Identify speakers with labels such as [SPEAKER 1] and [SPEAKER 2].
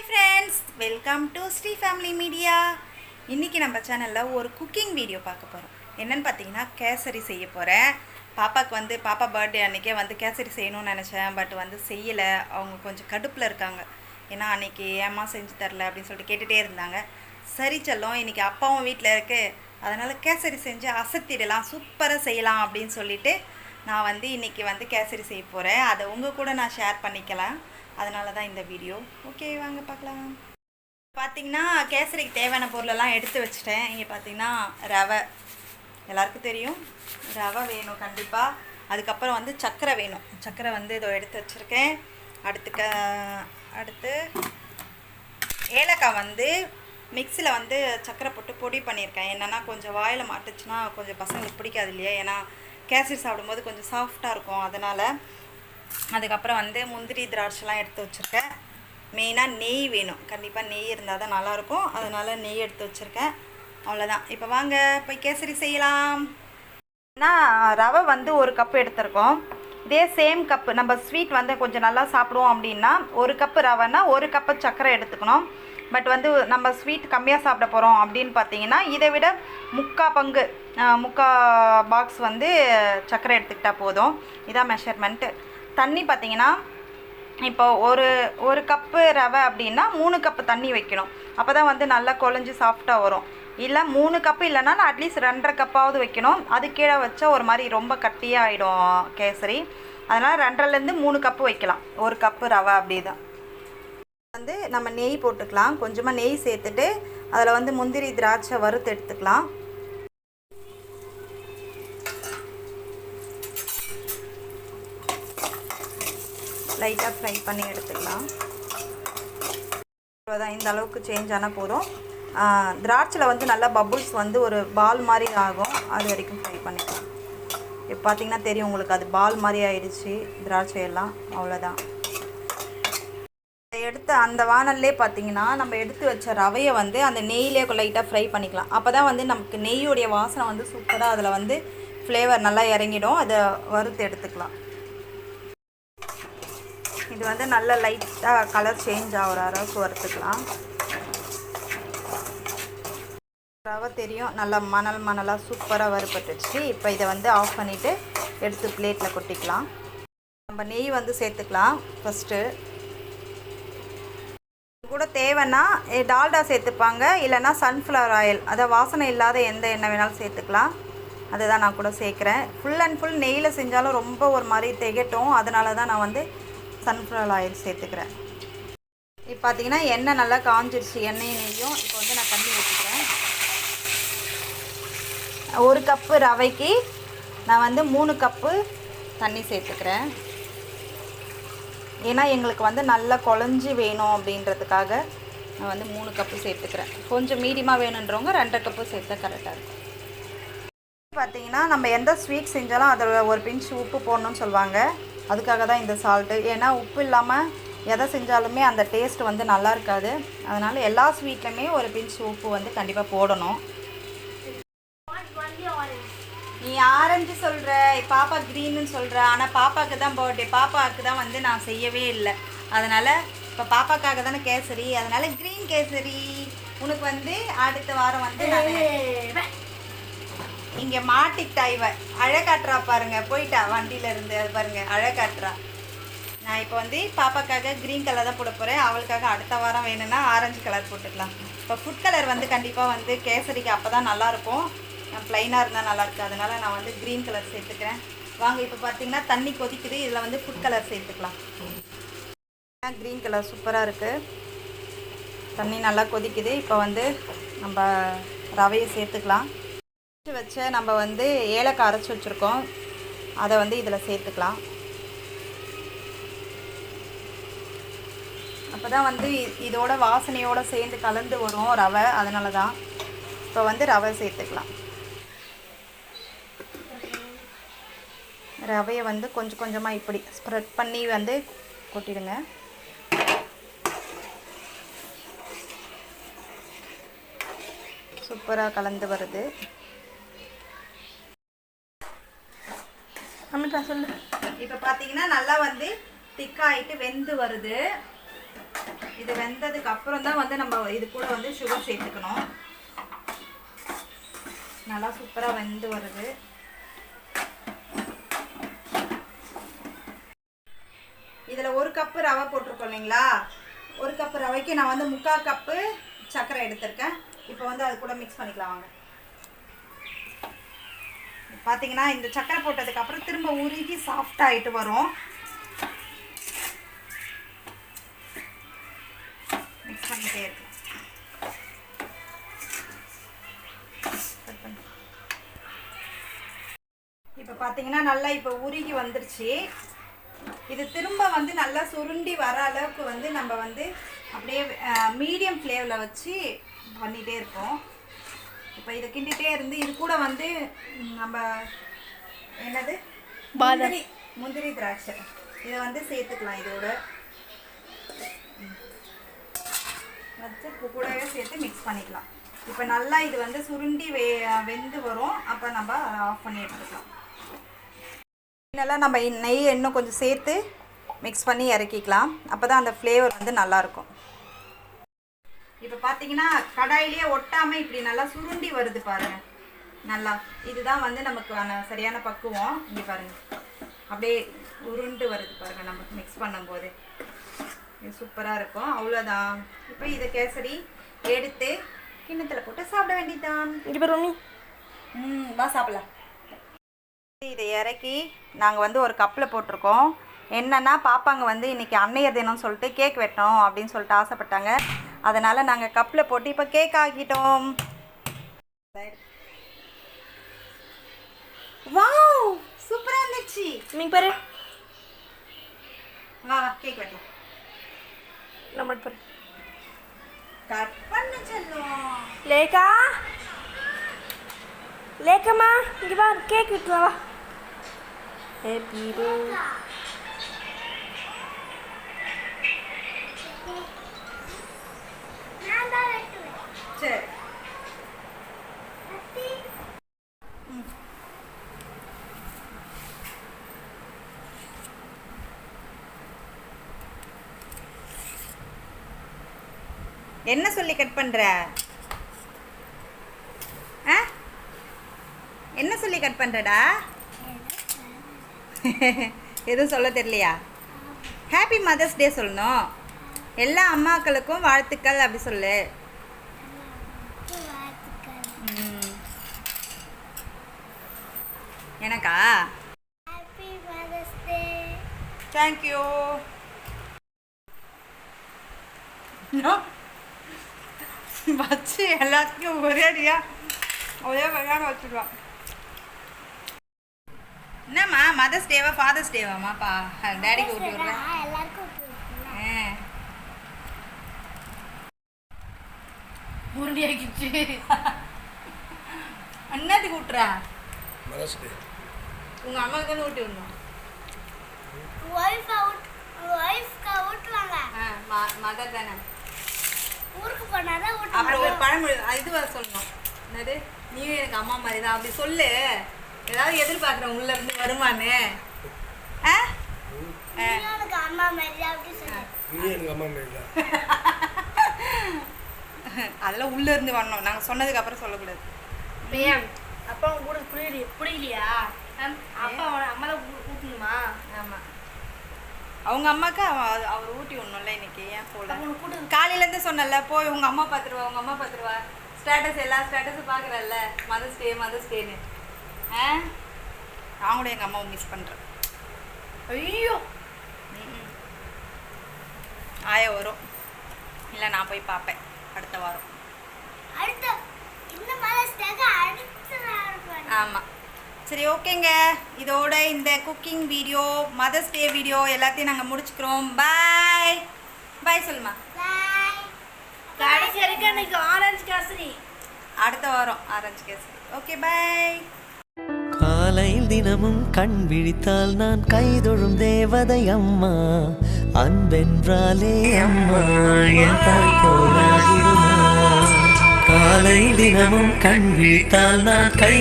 [SPEAKER 1] Hi friends welcome to Sri family media இன்றைக்கி நம்ம சேனலில் ஒரு குக்கிங் வீடியோ பார்க்க போகிறோம் என்னன்னு பார்த்தீங்கன்னா கேசரி செய்ய போகிறேன் பாப்பாவுக்கு வந்து பாப்பா பர்த்டே அன்றைக்கே வந்து கேசரி செய்யணும்னு நினச்சேன். பட் வந்து செய்யலை. அவங்க கொஞ்சம் கடுப்பில் இருக்காங்க. ஏன்னா அன்றைக்கி ஏமா செஞ்சு தரல அப்படின்னு சொல்லிட்டு கேட்டுகிட்டே இருந்தாங்க. சரி செல்லம் இன்றைக்கி அப்பாவும் வீட்டில் இருக்குது அதனால் கேசரி செஞ்சு அசத்திடலாம். சூப்பராக செய்யலாம் அப்படின்னு சொல்லிவிட்டு நான் வந்து இன்றைக்கி வந்து கேசரி செய்ய போகிறேன் அதை உங்கள் கூட நான் ஷேர் பண்ணிக்கலாம். அதனால தான் இந்த வீடியோ ஓகே வாங்க பார்க்கலாம். பார்த்தீங்கன்னா கேசரிக்கு தேவையான பொருளெல்லாம் எடுத்து வச்சிட்டேன். இங்கே பார்த்தீங்கன்னா ரவை. எல்லாருக்கும் தெரியும். ரவை வேணும் கண்டிப்பாக அதுக்கப்புறம் வந்து சர்க்கரை வேணும். சர்க்கரை வந்து இதோ எடுத்து வச்சுருக்கேன். அடுத்து க அடுத்து ஏலக்காய் வந்து மிக்சியில் வந்து சர்க்கரை போட்டு பொடி பண்ணியிருக்கேன். என்னென்னா கொஞ்சம் வாயில் மாட்டுச்சுன்னா கொஞ்சம் பசங்களுக்கு பிடிக்காது இல்லையா? ஏன்னா கேசரி சாப்பிடும்போது கொஞ்சம் சாஃப்டாக இருக்கும். அதனால் அதுக்கப்புறம் வந்து முந்திரி திராட்சைலாம் எடுத்து வச்சுருக்கேன். மெயினாக நெய் வேணும். கண்டிப்பாக நெய் இருந்தால் தான் நல்லாயிருக்கும். அதனால் நெய் எடுத்து வச்சுருக்கேன். அவ்வளோதான். இப்போ வாங்க போய் கேசரி செய்யலாம். ரவை வந்து ஒரு கப்பு எடுத்திருக்கோம். இதே சேம் கப்பு. நம்ம ஸ்வீட் வந்து கொஞ்சம் நல்லா சாப்பிடுவோம் அப்படின்னா ஒரு கப்பு ரவைன்னா ஒரு கப்பு சர்க்கரை எடுத்துக்கணும். பட் வந்து நம்ம ஸ்வீட் கம்மியாக சாப்பிட போகிறோம் அப்படின்னு பார்த்தீங்கன்னா இதை விட முக்கா பங்கு முக்கா பாக்ஸ் வந்து சர்க்கரை எடுத்துக்கிட்டால் போதும். இதான் மெஷர்மெண்ட்டு தண்ணி பார்த்தீங்கன்னா இப்போ ஒரு ஒரு கப்பு ரவை அப்படின்னா மூணு கப்பு தண்ணி வைக்கணும். அப்போ தான் வந்து நல்லா குழஞ்சி சாஃப்டாக வரும். இல்லை மூணு கப்பு இல்லைனா அட்லீஸ்ட் ரெண்டரை கப்பாவது வைக்கணும். அது கீழே வச்சா ஒரு மாதிரி ரொம்ப கட்டியாக ஆகிடும் கேசரி. அதனால் ரெண்டரைலேருந்து மூணு கப்பு வைக்கலாம். ஒரு கப்பு ரவை அப்படி தான் வந்து நம்ம நெய் போட்டுக்கலாம். கொஞ்சமாக நெய் சேர்த்துட்டு அதில் வந்து முந்திரி திராட்சை வறுத்து எடுத்துக்கலாம். லைட்டாக ஃப்ரை பண்ணி எடுத்துக்கலாம். அவ்வளோதான் இந்த அளவுக்கு சேஞ்ச் ஆனால் போதும். திராட்சையில் வந்து நல்லா பபுள்ஸ் வந்து ஒரு பால் மாதிரி ஆகும். அது வரைக்கும் ஃப்ரை பண்ணிக்கலாம். இப்போ பார்த்தீங்கன்னா தெரியும் உங்களுக்கு அது பால் மாதிரி ஆயிடுச்சு திராட்சை எல்லாம் அவ்வளோதான் எடுத்து அந்த வானல்லே பார்த்தீங்கன்னா நம்ம எடுத்து வச்ச ரவையை வந்து அந்த நெய்யிலே லைட்டாக ஃப்ரை பண்ணிக்கலாம். அப்போ தான் வந்து நமக்கு நெய்யுடைய வாசனை வந்து சூப்பராக அதில் வந்து ஃப்ளேவர் நல்லா இறங்கிடும். அதை வறுத்து எடுத்துக்கலாம். இது வந்து நல்ல லைட்டாக கலர் சேஞ்ச் ஆகிற அளவுக்கு வறுத்துக்கலாம். ரவை தெரியும். நல்லா மணல் மணலாக சூப்பராக வறுபட்டுச்சு இப்போ இதை வந்து ஆஃப் பண்ணிவிட்டு எடுத்து பிளேட்டில் கொட்டிக்கலாம். நம்ம நெய் வந்து சேர்த்துக்கலாம் ஃபஸ்ட்டு கூட தேவைன்னா டால்டா சேர்த்துப்பாங்க. இல்லைன்னா சன்ஃப்ளவர் ஆயில் அதை வாசனை இல்லாத எந்த எண்ணெய் வேணாலும் சேர்த்துக்கலாம். அதுதான் நான் கூட சேர்க்குறேன். ஃபுல் அண்ட் ஃபுல் நெய்யில் செஞ்சாலும் ரொம்ப ஒரு மாதிரி திகட்டும். அதனால தான் நான் வந்து சன்ஃப்ளவர் ஆயில் சேர்த்துக்கிறேன். இப்போ பார்த்தீங்கன்னா எண்ணெய் நல்லா காஞ்சிருச்சு எண்ணெயும் நெய்யும். இப்போ வந்து நான் தண்ணி ஊற்றிக்கிறேன் ஒரு கப்பு ரவைக்கு நான் வந்து மூணு கப்பு தண்ணி சேர்த்துக்கிறேன். ஏன்னா எங்களுக்கு வந்து நல்லா குழஞ்சி வேணும் அப்படின்றதுக்காக நான் வந்து மூணு கப்பு சேர்த்துக்கிறேன். கொஞ்சம் மீடியமாக வேணுன்றவங்க ரெண்டரை கப்பு சேர்த்தா கரெக்டாக இருக்கும். பார்த்தீங்கன்னா நம்ம எந்த ஸ்வீட் செஞ்சாலும் அதில் ஒரு பிஞ்ச் உப்பு போடணும்னு சொல்லுவாங்க. அதுக்காக தான் இந்த சால்ட்டு ஏன்னா உப்பு இல்லாமல் எதை செஞ்சாலுமே அந்த டேஸ்ட் வந்து நல்லா இருக்காது அதனால் எல்லா ஸ்வீட்லையுமே ஒரு பிஞ்ச் உப்பு வந்து கண்டிப்பாக போடணும் நீ ஆரஞ்சு சொல்கிற பாப்பா க்ரீன்னு சொல்கிற ஆனால் பாப்பாவுக்கு தான் பர்த்டே பாப்பாவுக்கு தான் வந்து நான் செய்யவே இல்லை அதனால் இப்போ பாப்பாக்காக தானே கேசரி அதனால் க்ரீன் கேசரி உனக்கு வந்து அடுத்த வாரம் வந்து நான் இங்கே மாட்டிக்கிட்டா இவ அழகாட்டுறா பாருங்க. போயிட்டா வண்டியில இருந்து அது பாருங்க அழகாட்டுறா நான் இப்போ வந்து பாப்பாக்காக க்ரீன் கலர் தான் போட போகிறேன் அவளுக்காக அடுத்த வாரம் வேணும்னா ஆரஞ்சு கலர் போட்டுக்கலாம். இப்போ ஃபுட் கலர் வந்து கண்டிப்பாக வந்து கேசரிக்கு அப்போ தான் நல்லாயிருக்கும் ப்ளைனாக இருந்தால் நல்லா இருக்கு அதனால நான் வந்து க்ரீன் கலர் சேர்த்துக்கிறேன். வாங்க இப்போ பார்த்தீங்கன்னா தண்ணி கொதிக்குது. இதில் வந்து ஃபுட் கலர் சேர்த்துக்கலாம். க்ரீன் கலர் சூப்பராக இருக்குது தண்ணி நல்லா கொதிக்குது. இப்போ வந்து நம்ம ரவையை சேர்த்துக்கலாம். வச்ச நம்ம வந்து ஏலக்காய் அரைச்சி வச்சுருக்கோம். அதை வந்து இதில் சேர்த்துக்கலாம். அப்போ தான் வந்து இதோட வாசனையோடு சேர்ந்து கலந்து வரும் ரவை. அதனால தான் இப்போ வந்து ரவை சேர்த்துக்கலாம். ரவையை வந்து கொஞ்சம் கொஞ்சமாக இப்படி ஸ்ப்ரெட் பண்ணி வந்து கொட்டிடுங்க. சூப்பராக கலந்து வருது.
[SPEAKER 2] அமிதா சொல்லு
[SPEAKER 1] இப்போ பார்த்தீங்கன்னா நல்லா வந்து திக்காயிட்டு வெந்து வருது. இது வெந்ததுக்கு அப்புறம் தான் வந்து நம்ம இது கூட வந்து சுகர் சேர்த்துக்கணும். நல்லா சூப்பராக வெந்து வருது. இதில் ஒரு கப்பு ரவை போட்டிருக்கோம் இல்லைங்களா? ஒரு கப்பு ரவைக்கு நான் வந்து முக்கால் கப்பு சர்க்கரை எடுத்திருக்கேன். இப்போ வந்து அது கூட மிக்ஸ் பண்ணிக்கலாம் வாங்க. பார்த்தீங்கன்னா இந்த சக்கரை போட்டதுக்கு அப்புறம் திரும்ப உருகி சாஃப்ட் ஆகிட்டு வரும். மிக்ஸ் பண்ணிட்டே இருக்கலாம். இப்போ பார்த்தீங்கன்னா நல்லா இப்போ உருகி வந்துருச்சு. இது திரும்ப வந்து நல்லா சுருண்டி வர அளவுக்கு வந்து நம்ம வந்து அப்படியே மீடியம் ஃப்ளேவில் வச்சு பண்ணிகிட்டே இருப்போம் இப்போ இதை கிண்டிகிட்டே இருந்து இது கூட வந்து நம்ம என்னது? முந்திரி முந்திரி திராட்சை. இதை வந்து சேர்த்துக்கலாம் இதோட. வச்சு கூடவே சேர்த்து மிக்ஸ் பண்ணிக்கலாம். இப்போ நல்லா இது வந்து சுருண்டி வெ வெந்து வரும். அப்போ நம்ம ஆஃப் பண்ணி எடுத்துக்கலாம். நல்லா நம்ம நெய் இன்னும் கொஞ்சம் சேர்த்து மிக்ஸ் பண்ணி இறக்கிக்கலாம். அப்போ தான் அந்த ஃப்ளேவர் வந்து நல்லாயிருக்கும் இப்போ பார்த்தீங்கன்னா கடாயிலேயே ஒட்டாமல் இப்படி நல்லா சுருண்டி வருது பாருங்க. நல்லா. இதுதான் வந்து நமக்கான சரியான பக்குவம். இங்கே பாருங்க. அப்படியே உருண்டு வருது பாருங்க நம்ம மிக்ஸ் பண்ணும்போது. இது சூப்பராக இருக்கும். அவ்வளோதான் இப்போ இதை கேசரி எடுத்து கிண்ணத்தில் போட்டு சாப்பிட
[SPEAKER 2] ஒன்று
[SPEAKER 1] ம் வா சாப்பிடலாம். இதை இறக்கி நாங்கள் வந்து ஒரு கப்பில் போட்டிருக்கோம். என்னன்னா பாப்பாங்க வந்து இன்னைக்கு அன்னையர் தினம்னு சொல்லிட்டு கேக் வெட்டணும் அப்படின்னு சொல்லிட்டு ஆசைப்பட்டாங்க. அதனால் நாங்கள் கப்பில் போட்டு இப்போ கேக் ஆக்கிட்டோம். வாவ் சூப்பராக இருந்துச்சு.
[SPEAKER 2] நீங்கள் பேர்.
[SPEAKER 1] வா கேக் வெட்டலாம்.
[SPEAKER 2] நம்ம பேர்
[SPEAKER 1] கட் பண்ண சொல்லுவோம்.
[SPEAKER 2] லேக்கா லேக்கம்மா இங்கே வா கேக் விட்டுலாம் வா. ஹேப்பி
[SPEAKER 1] சரி என்ன சொல்லி கட் பண்ற? ஆ? என்ன சொல்லி கட் பண்றடா? எதுவும் சொல்ல தெரியலையா? ஹாப்பி மதர்ஸ் டே சொல்லணும். எல்லா அம்மாக்களுக்கும் வாழ்த்துக்கள் அப்படி சொல்லு ம். எனக்கா?
[SPEAKER 3] Happy Mother's Day.
[SPEAKER 1] தேங்க்யூ வச்சு எல்லாத்துக்கும் ஒரே அடியா? ஒரே வெங்காயம் வச்சுருவான் என்னம்மா மதர்ஸ் டேவா ஃபாதர்ஸ் டேவாம்மாப்பா டேடிக்கு ஊட்டி விட்றேன்
[SPEAKER 3] ஆ, எல்லாருக்கும் கொடுக்கலாம்.
[SPEAKER 2] உருண்டி ஆக்கிடுச்சு.
[SPEAKER 1] என்னத்துக்கு விட்டுறா
[SPEAKER 4] மனசு டே
[SPEAKER 1] உங்கள் அம்மாவுக்கு தானே ஊட்டி விடணும்.
[SPEAKER 3] Wife out- wife க்கு ஊட்டுவாங்க.
[SPEAKER 1] மதர் தானே.
[SPEAKER 3] ஊருக்கு போனாதான்
[SPEAKER 1] அப்புறம் ஒரு. பழமொழி அது இது வர சொல்லணும். என்னது? நீயும் எனக்கு அம்மா மாதிரி தான். அப்படி சொல்லு. ஏதாவது எதிர்பார்க்குறேன் உள்ள இருந்து வருமான்னு. ஆ?
[SPEAKER 3] எனக்கு அம்மா மாதிரி தான் அப்படி சொல்லு.
[SPEAKER 4] நீ எனக்கு அம்மா மாதிரி தான்
[SPEAKER 1] அதெல்லாம் உள்ள இருந்து வரணும். நாங்கள் சொன்னதுக்கு அப்புறம் சொல்லக்கூடாது.
[SPEAKER 2] அப்பா உங்க கூட புரியலையா புரியலையா அப்பா அவனை அம்மா தான் கூட்டணுமா
[SPEAKER 1] ஆமாம் அவங்க அம்மாக்கு அவ அவர் ஊட்டி விடணும்ல இன்னைக்கு ஏன் போல?
[SPEAKER 2] அவனை
[SPEAKER 1] காலையிலேருந்து சொன்னல போய் உங்கள் அம்மா பார்த்துருவா உங்கள் அம்மா பார்த்துருவா ஸ்டேட்டஸ் எல்லா ஸ்டேட்டஸும் பார்க்குறல்ல மதர்ஸ் டே மதர்ஸ் டேன்னு ஆ? நான் கூட எங்கள் அம்மாவை மிஸ் பண்ணுறேன்
[SPEAKER 2] ஐயோ!
[SPEAKER 1] ஆயா வரும். இல்லை நான் போய் பார்ப்பேன் அடுத்த வாரம்.
[SPEAKER 3] அடுத்த இந்த.
[SPEAKER 1] ஆமாம் சரி ஓகேங்க. இதோட இந்த cooking video Mother's Day video எல்லாத்தையும் நாங்கள் முடிச்சுக்கிறோம். பாய் பாய் சொல்லுமா.
[SPEAKER 3] Bye.
[SPEAKER 2] கடைசி வரைக்கும் எனக்கு ஆரஞ்சு காசரி.
[SPEAKER 1] அடுத்த வாரம் ஆரஞ்சு கேசரி. ஓகே பாய்
[SPEAKER 5] காலையில் தினமும் கண் விழித்தால் நான் கைதொழும் தேவதை அம்மா. அன்பென்றாலே அம்மா என் தாய் போலாகிடுமா காலை தினமும் கண் விழித்தால் நான் கை